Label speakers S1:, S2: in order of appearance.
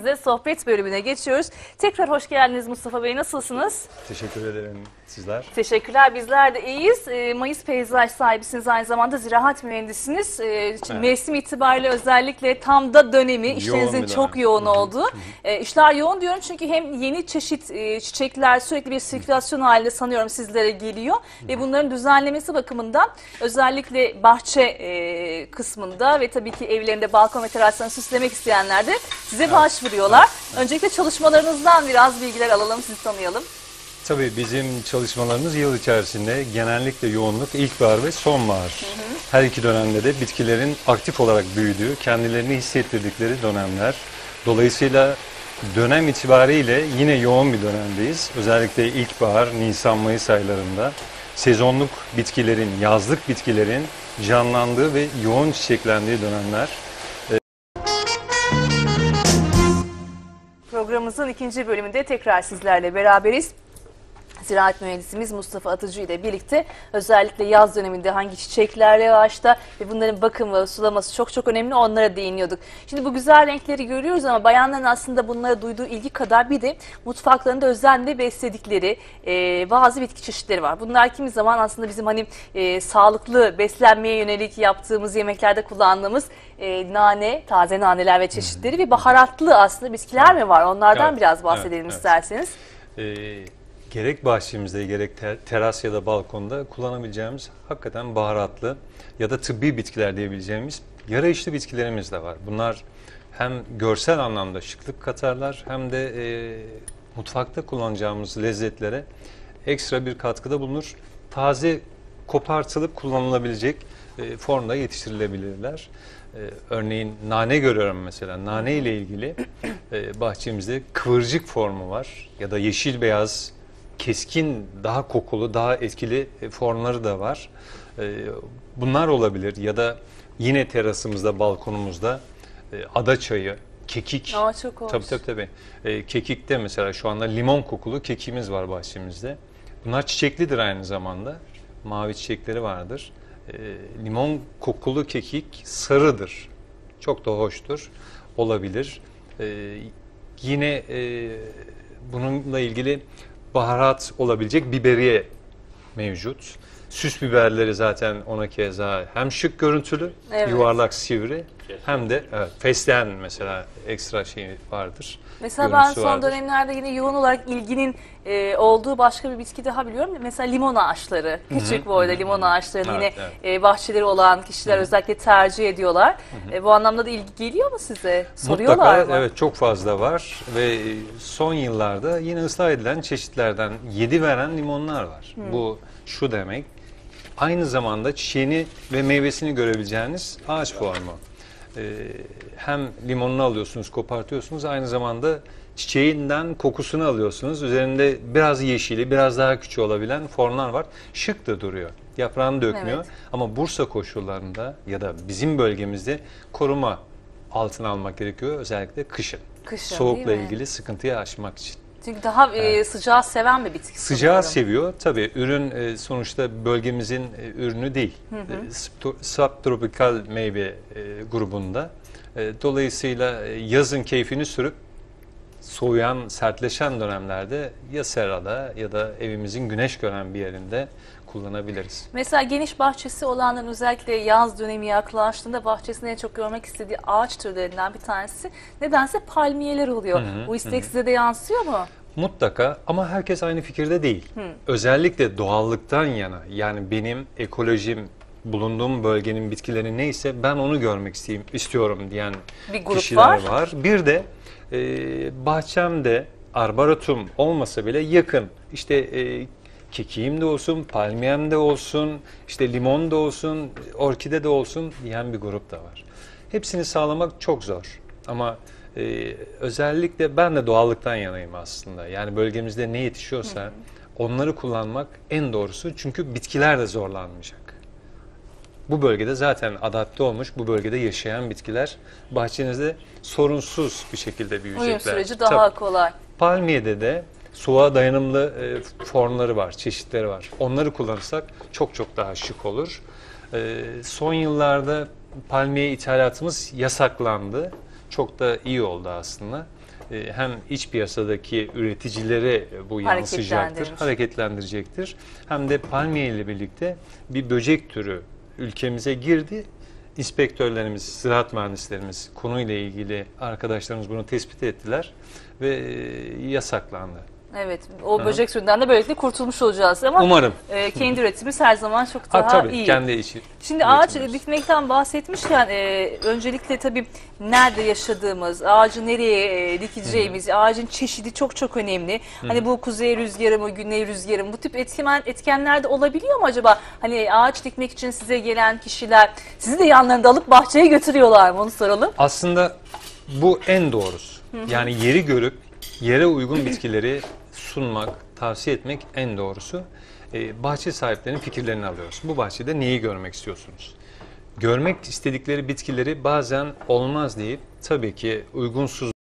S1: biz de sohbet bölümüne geçiyoruz. Tekrar hoş geldiniz Mustafa Bey. Nasılsınız?
S2: Teşekkür ederim sizler.
S1: Teşekkürler. Bizler de iyiyiz. Ee, Mayıs peyzaj sahibisiniz. Aynı zamanda ziraat mühendisiniz. Ee, şimdi Mevsim itibariyle özellikle tam da dönemi işlerinizin çok
S2: dönem.
S1: yoğun olduğu. Ee, işler yoğun diyorum çünkü hem yeni çeşit e, çiçekler sürekli bir sirkülasyon halinde sanıyorum sizlere geliyor. Ve bunların düzenlemesi bakımından özellikle bahçe e, kısmında ve tabii ki evlerinde balkon ve teraslarını süslemek isteyenler de size başvuruyorlar. Öncelikle çalışmalarınızdan biraz bilgiler alalım, sizi tanıyalım.
S2: Tabii bizim çalışmalarımız yıl içerisinde genellikle yoğunluk ilkbahar ve sonbahar. Her iki dönemde de bitkilerin aktif olarak büyüdüğü, kendilerini hissettirdikleri dönemler. Dolayısıyla dönem itibariyle yine yoğun bir dönemdeyiz. Özellikle ilkbahar, Nisan-Mayıs aylarında sezonluk bitkilerin, yazlık bitkilerin canlandığı ve yoğun çiçeklendiği dönemler.
S1: İkinci bölümünde tekrar sizlerle beraberiz. Ziraat mühendisimiz Mustafa Atıcı ile birlikte özellikle yaz döneminde hangi çiçekler revaçta ve bunların bakımı, sulaması çok çok önemli onlara değiniyorduk. Şimdi bu güzel renkleri görüyoruz ama bayanların aslında bunlara duyduğu ilgi kadar bir de mutfaklarında özenle besledikleri e, bazı bitki çeşitleri var. Bunlar kimi zaman aslında bizim hani e, sağlıklı beslenmeye yönelik yaptığımız yemeklerde kullandığımız e, nane, taze naneler ve çeşitleri ve baharatlı aslında bitkiler mi var? Onlardan
S2: Evet,
S1: biraz bahsedelim
S2: evet, evet.
S1: isterseniz.
S2: Ee, gerek bahçemizde gerek te- teras ya da balkonda kullanabileceğimiz hakikaten baharatlı ya da tıbbi bitkiler diyebileceğimiz yarayışlı bitkilerimiz de var. Bunlar hem görsel anlamda şıklık katarlar hem de e, mutfakta kullanacağımız lezzetlere ekstra bir katkıda bulunur. Taze kopartılıp kullanılabilecek e, formda yetiştirilebilirler. E, örneğin nane görüyorum mesela. Nane ile ilgili e, bahçemizde kıvırcık formu var ya da yeşil beyaz keskin, daha kokulu, daha etkili e, formları da var. E, bunlar olabilir ya da yine terasımızda, balkonumuzda e, ada çayı, kekik.
S1: Aa, çok hoş.
S2: Tabii tabii tabii. E, kekikte mesela şu anda limon kokulu kekimiz var bahçemizde. Bunlar çiçeklidir aynı zamanda. Mavi çiçekleri vardır. E, limon kokulu kekik sarıdır. Çok da hoştur. Olabilir. E, yine e, bununla ilgili baharat olabilecek biberiye mevcut. Süs biberleri zaten ona keza hem şık görüntülü,
S1: Evet.
S2: yuvarlak sivri hem de evet, fesleğen mesela ekstra şey vardır.
S1: Mesela ben
S2: görüntüsü
S1: son
S2: vardır.
S1: dönemlerde yine yoğun olarak ilginin e, olduğu başka bir bitki daha biliyorum. Mesela limon ağaçları. Küçük boyda limon ağaçlarının
S2: Evet,
S1: yine
S2: evet.
S1: e, bahçeleri olan kişiler özellikle tercih ediyorlar. E, bu anlamda da ilgi geliyor mu size? Soruyorlar
S2: Mutlaka
S1: mı?
S2: evet çok fazla var ve son yıllarda yine ıslah edilen çeşitlerden yedi veren limonlar var. Bu şu demek aynı zamanda çiçeğini ve meyvesini görebileceğiniz ağaç formu. Ee, hem limonunu alıyorsunuz, kopartıyorsunuz aynı zamanda çiçeğinden kokusunu alıyorsunuz. Üzerinde biraz yeşili, biraz daha küçük olabilen formlar var. Şık da duruyor. Yaprağını dökmüyor.
S1: Evet.
S2: Ama Bursa koşullarında ya da bizim bölgemizde koruma altına almak gerekiyor özellikle kışın.
S1: Kışın,
S2: Soğukla ilgili sıkıntıyı aşmak için.
S1: Çünkü daha e, sıcağı seven bir bitki.
S2: Sıcağı
S1: sanıyorum.
S2: seviyor. Tabii ürün e, sonuçta bölgemizin e, ürünü değil. E, Subtropikal meyve e, grubunda. E, Dolayısıyla e, yazın keyfini sürüp soğuyan, sertleşen dönemlerde ya serada ya da evimizin güneş gören bir yerinde kullanabiliriz.
S1: Mesela geniş bahçesi olanların özellikle yaz dönemi yaklaştığında bahçesinde en çok görmek istediği ağaç türlerinden bir tanesi nedense palmiyeler oluyor.
S2: Hı hı,
S1: Bu istek size de yansıyor mu?
S2: Mutlaka ama herkes aynı fikirde değil. Özellikle doğallıktan yana yani benim ekolojim bulunduğum bölgenin bitkileri neyse ben onu görmek isteyeyim, istiyorum diyen
S1: Bir grup
S2: kişiler
S1: var.
S2: var. Bir de e, bahçemde arboretum olmasa bile yakın işte e, kekiğim de olsun, palmiyem de olsun, işte limon da olsun, orkide de olsun diyen bir grup da var. Hepsini sağlamak çok zor ama e, özellikle ben de doğallıktan yanayım aslında. Yani bölgemizde ne yetişiyorsa onları kullanmak en doğrusu çünkü bitkiler de zorlanmayacak. Bu bölgede zaten adapte olmuş, bu bölgede yaşayan bitkiler bahçenizde sorunsuz bir şekilde büyüyecekler.
S1: Uyum süreci daha
S2: Tabii.
S1: kolay.
S2: Palmiyede de soğuğa dayanımlı e, formları var, çeşitleri var. Onları kullanırsak çok çok daha şık olur. E, son yıllarda palmiye ithalatımız yasaklandı. çok da iyi oldu aslında. E, Hem iç piyasadaki üreticilere bu yansıyacaktır, hareketlendirecektir. Hem de palmiye ile birlikte bir böcek türü ülkemize girdi. İnspektörlerimiz, ziraat mühendislerimiz konuyla ilgili arkadaşlarımız bunu tespit ettiler ve e, yasaklandı.
S1: Evet, o
S2: Hı.
S1: böcek sürüden de böylelikle kurtulmuş olacağız ama
S2: Umarım.
S1: e, kendi üretimimiz her zaman çok
S2: Ha,
S1: daha
S2: tabii
S1: iyi.
S2: kendi işi.
S1: Şimdi ağaç dikmekten bahsetmişken e, öncelikle tabii nerede yaşadığımız, ağacı nereye e, dikeceğimiz, ağacın çeşidi çok çok önemli. Hani bu kuzey rüzgarı mı, güney rüzgarı mı bu tip etken, etkenler de olabiliyor mu acaba? Hani ağaç dikmek için size gelen kişiler sizi de yanlarında alıp bahçeye götürüyorlar mı onu soralım.
S2: Aslında bu en doğrusu. Yani yeri görüp yere uygun bitkileri sunmak, tavsiye etmek en doğrusu. Ee, bahçe sahiplerinin fikirlerini alıyoruz. Bu bahçede neyi görmek istiyorsunuz? Görmek istedikleri bitkileri bazen olmaz deyip tabii ki uygunsuz